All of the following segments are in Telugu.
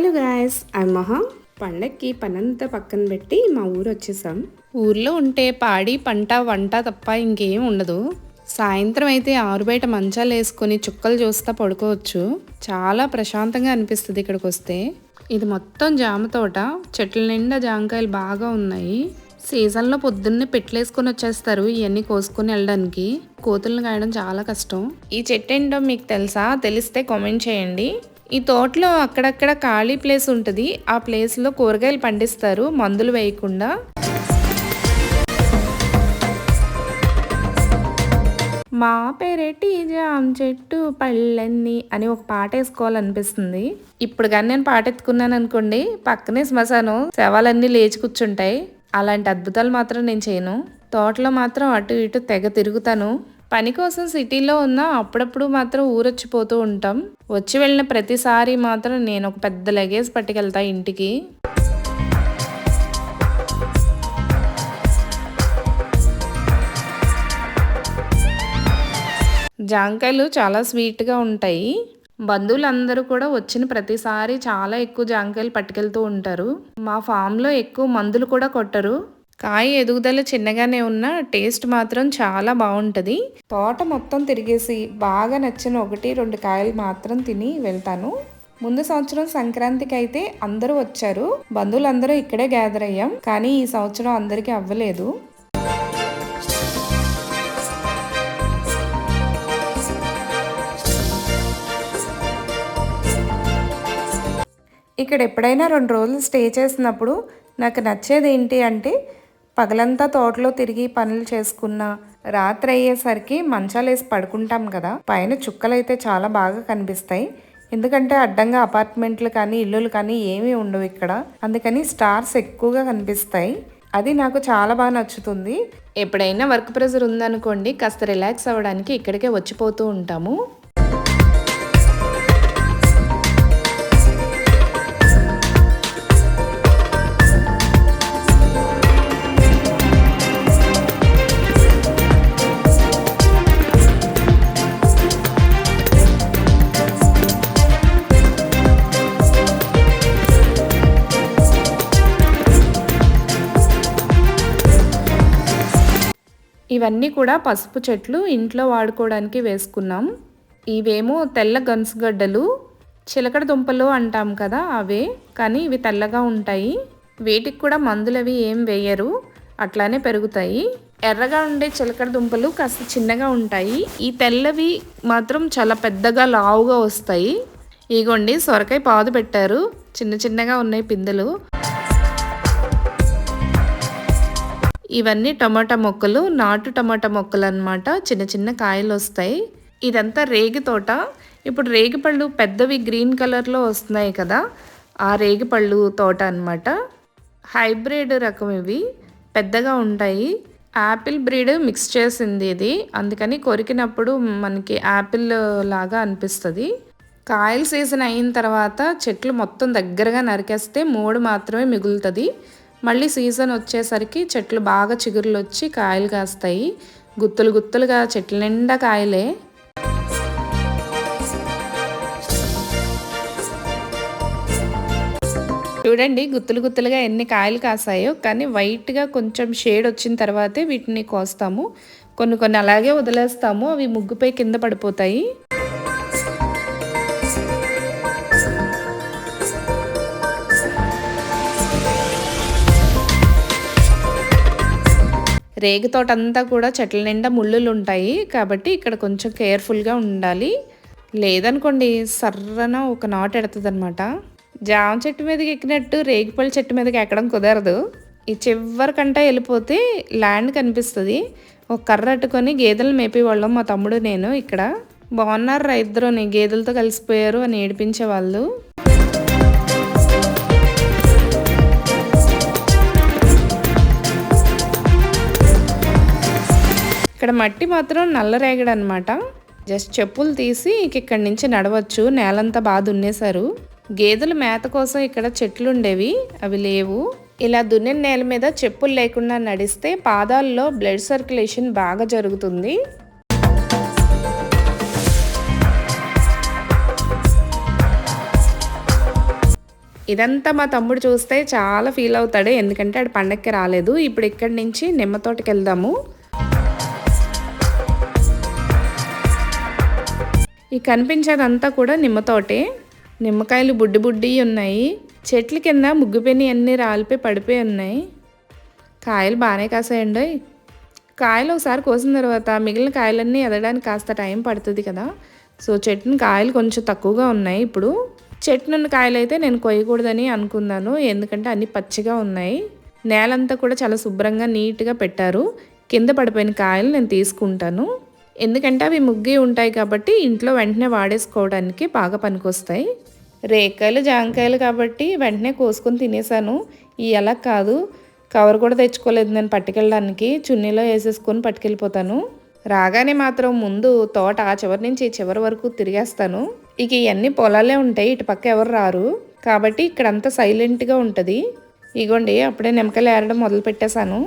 హలో గాయస్ ఐ మహా. పండక్కి పనంతా పక్కన పెట్టి మా ఊరు వచ్చేసాం. ఊర్లో ఉంటే పాడి పంట వంట తప్ప ఇంకేం ఉండదు. సాయంత్రం అయితే ఆరు బయట మంచాలు వేసుకొని చుక్కలు చూస్తా పడుకోవచ్చు. చాలా ప్రశాంతంగా అనిపిస్తుంది ఇక్కడికి వస్తే. ఇది మొత్తం జామ తోట చెట్ల నిండా జామకాయలు బాగా ఉన్నాయి. సీజన్లో పొద్దున్నే పెట్టలేసుకొని వచ్చేస్తారు ఇవన్నీ కోసుకొని వెళ్ళడానికి. కోతులను కాయడం చాలా కష్టం. ఈ చెట్టు ఏంటో మీకు తెలుసా? తెలిస్తే కామెంట్ చేయండి. ఈ తోటలో అక్కడక్కడ ఖాళీ ప్లేస్ ఉంటుంది. ఆ ప్లేస్లో కూరగాయలు పండిస్తారు. మందులు వేయకుండా. మా పెరటి జామ చెట్టు పళ్ళన్నీ అని ఒక పాట వేసుకోవాలనిపిస్తుంది. ఇప్పుడు కానీ నేను పాట ఎత్తుకున్నాను అనుకోండి పక్కనే శ్మశానం శవాలన్నీ లేచి కూర్చుంటాయి. అలాంటి అద్భుతాలు మాత్రం నేను చేయను. తోటలో మాత్రం అటు ఇటు తెగ తిరుగుతాను. పని కోసం సిటీలో ఉన్న అప్పుడప్పుడు మాత్రం ఊరొచ్చిపోతూ ఉంటాం. వచ్చి వెళ్ళిన ప్రతిసారి మాత్రం నేను ఒక పెద్ద లగేజ్ పట్టుకెళ్తా ఇంటికి. జాంకాయలు చాలా స్వీట్గా ఉంటాయి. బంధువులందరూ కూడా వచ్చిన ప్రతిసారి చాలా ఎక్కువ జాంకాయలు పట్టుకెళ్తూ ఉంటారు. మా ఫామ్లో ఎక్కువ మందులు కూడా కొట్టరు. కాయ ఎదుగుదల చిన్నగానే ఉన్న టేస్ట్ మాత్రం చాలా బాగుంటుంది. తోట మొత్తం తిరిగేసి బాగా నచ్చిన ఒకటి రెండు కాయలు మాత్రం తిని వెళ్తాను. ముందు సంవత్సరం సంక్రాంతికి అయితే అందరూ వచ్చారు. బంధువులందరూ ఇక్కడే గ్యాదర్ అయ్యాం. కానీ ఈ సంవత్సరం అందరికీ అవ్వలేదు. ఇక్కడ ఎప్పుడైనా రెండు రోజులు స్టే చేసినప్పుడు నాకు నచ్చేది ఏంటి అంటే పగలంతా తోటలో తిరిగి పనులు చేసుకున్న రాత్రి అయ్యేసరికి మంచాలేసి పడుకుంటాం కదా. పైన చుక్కలు అయితే చాలా బాగా కనిపిస్తాయి. ఎందుకంటే అడ్డంగా అపార్ట్మెంట్లు కానీ ఇల్లులు కానీ ఏమీ ఉండవు ఇక్కడ. అందుకని స్టార్స్ ఎక్కువగా కనిపిస్తాయి. అది నాకు చాలా బాగా నచ్చుతుంది. ఎప్పుడైనా వర్క్ ప్రెజర్ ఉందనుకోండి కాస్త రిలాక్స్ అవ్వడానికి ఇక్కడికే వచ్చిపోతూ ఉంటాము. ఇవన్నీ కూడా పసుపు చెట్లు ఇంట్లో వాడుకోవడానికి వేసుకున్నాం. ఇవేమో తెల్ల గన్సుగడ్డలు చిలకడ దుంపలు అంటాం కదా అవే కానీ ఇవి తెల్లగా ఉంటాయి. వీటికి కూడా మందులవి ఏం వేయరు అట్లానే పెరుగుతాయి. ఎర్రగా ఉండే చిలకడ దుంపలు కాస్త చిన్నగా ఉంటాయి. ఈ తెల్లవి మాత్రం చాలా పెద్దగా లావుగా వస్తాయి. ఇగోండి సొరకాయ పాదు పెట్టారు. చిన్న చిన్నగా ఉన్నాయి పిందెలు. ఇవన్నీ టమాటా మొక్కలు నాటు టమాటా మొక్కలు అనమాట చిన్న చిన్న కాయలు వస్తాయి ఇదంతా రేగి తోట. ఇప్పుడు రేగిపళ్ళు పెద్దవి గ్రీన్ కలర్లో వస్తున్నాయి కదా. ఆ రేగిపళ్ళు తోట అనమాట హైబ్రిడ్ రకం ఇవి. పెద్దగా ఉంటాయి. యాపిల్ బ్రీడ్ మిక్స్ చేసింది ఇది. అందుకని కొరికినప్పుడు మనకి యాపిల్ లాగా అనిపిస్తుంది. కాయల సీజన్ అయిన తర్వాత చెట్లు మొత్తం దగ్గరగా నరికేస్తే మూడు మాత్రమే మిగులుతుంది. మళ్ళీ సీజన్ వచ్చేసరికి చెట్లు బాగా చిగురులు వచ్చి కాయలు కాస్తాయి. గుత్తులు గుత్తులుగా చెట్ల నిండా కాయలే. చూడండి గుత్తులు గుత్తులుగా ఎన్ని కాయలు కాసాయో కానీ వైట్గా కొంచెం షేడ్ వచ్చిన తర్వాతే వీటిని కోస్తాము. కొన్ని కొన్ని అలాగే వదిలేస్తాము అవి ముగ్గుపై కింద పడిపోతాయి. రేగి తోట అంతా కూడా చెట్ల నిండా ముళ్ళులు ఉంటాయి కాబట్టి ఇక్కడ కొంచెం కేర్ఫుల్గా ఉండాలి. లేదనుకోండి సర్రన ఒక నాటు ఎడుతుంది అనమాట జామ చెట్టు మీదకి ఎక్కినట్టు రేగిపల్లి చెట్టు మీదకి ఎక్కడం కుదరదు. ఈ చివరికంటే వెళ్ళిపోతే ల్యాండ్ కనిపిస్తుంది. ఒక కర్ర అట్టుకొని గేదెలు మేపేవాళ్ళం మా తమ్ముడు నేను ఇక్కడ. బాగున్నారు ఇద్దరుని? గేదెలతో కలిసిపోయారు అని ఏడిపించే ఇక్కడ మట్టి మాత్రం నల్లరేగడు అనమాట జస్ట్ చెప్పులు తీసి ఇక్కడి నుంచి నడవచ్చు. నేలంతా బాగా దున్నేశారు. గేదెలు మేత కోసం ఇక్కడ చెట్లు ఉండేవి అవి లేవు. ఇలా దున్నిన నేల మీద చెప్పులు లేకుండా నడిస్తే పాదాల్లో బ్లడ్ సర్క్యులేషన్ బాగా జరుగుతుంది. ఇదంతా మా తమ్ముడు చూస్తే చాలా ఫీల్ అవుతాడు. ఎందుకంటే ఆడు పండక్కి రాలేదు. ఇప్పుడు ఇక్కడి నుంచి నిమ్మ తోటకి వెళ్దాము. ఈ కనిపించేదంతా కూడా నిమ్మతోటే. నిమ్మకాయలు బుడ్డి బుడ్డి ఉన్నాయి. చెట్ల కింద ముగ్గుపెని అన్నీ రాలిపోయి పడిపోయి ఉన్నాయి. కాయలు బాగానే కాసాయండి. కాయలు ఒకసారి కోసిన తర్వాత మిగిలిన కాయలన్నీ ఎదడానికి కాస్త టైం పడుతుంది కదా. సో చెట్టుని కాయలు కొంచెం తక్కువగా ఉన్నాయి ఇప్పుడు. చెట్టునున్న కాయలు అయితే నేను కొయ్యకూడదని అనుకున్నాను. ఎందుకంటే అన్నీ పచ్చిగా ఉన్నాయి. నేలంతా కూడా చాలా శుభ్రంగా నీట్గా పెట్టారు. కింద పడిపోయిన కాయలు నేను తీసుకుంటాను. ఎందుకంటే అవి ముగ్గి ఉంటాయి కాబట్టి ఇంట్లో వెంటనే వాడేసుకోవడానికి బాగా పనికొస్తాయి. రేకాయలు జాంకాయలు కాబట్టి వెంటనే కోసుకొని తినేసాను. ఈ ఎలా కాదు. కవర్ కూడా తెచ్చుకోలేదు నేను పట్టుకెళ్ళడానికి. చున్నీలో వేసేసుకొని పట్టుకెళ్ళిపోతాను. రాగానే మాత్రం ముందు తోట ఆ చివరి నుంచి చివరి వరకు తిరిగేస్తాను. ఇక ఇవన్నీ పొలాలే ఉంటాయి. ఇటు పక్క ఎవరు రారు. కాబట్టి ఇక్కడంతా సైలెంట్గా ఉంటుంది. ఇగోండి అప్పుడే నిమ్మకాయలు ఏరడం మొదలు పెట్టేశాను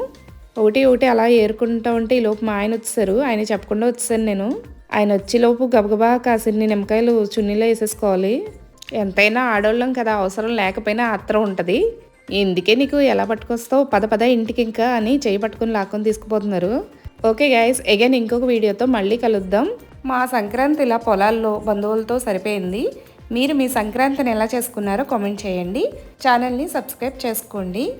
ఒకటి ఒకటి అలా ఏరుకుంటూ ఉంటే ఈ లోపు మా ఆయన వచ్చేసారు. ఆయన చెప్పకుండా వచ్చేసాను నేను. ఆయన వచ్చేలోపు గబగబా కాసిన్ని నిమ్మకాయలు చున్నీలో వేసేసుకోవాలి. ఎంతైనా ఆడవాళ్ళం కదా అవసరం లేకపోయినా ఆత్రం ఉంటుంది. ఎందుకే నీకు ఎలా పట్టుకొస్తావు? పద పద ఇంటికి ఇంకా అని చేయి పట్టుకుని లాక్కొని తీసుకుపోతున్నారు. ఓకే గైస్ అగైన్ ఇంకొక వీడియోతో మళ్ళీ కలుద్దాం. మా సంక్రాంతి ఇలా పొలాల్లో బంధువులతో సరిపోయింది. మీరు మీ సంక్రాంతిని ఎలా చేసుకున్నారో కామెంట్ చేయండి. ఛానల్ని సబ్స్క్రైబ్ చేసుకోండి.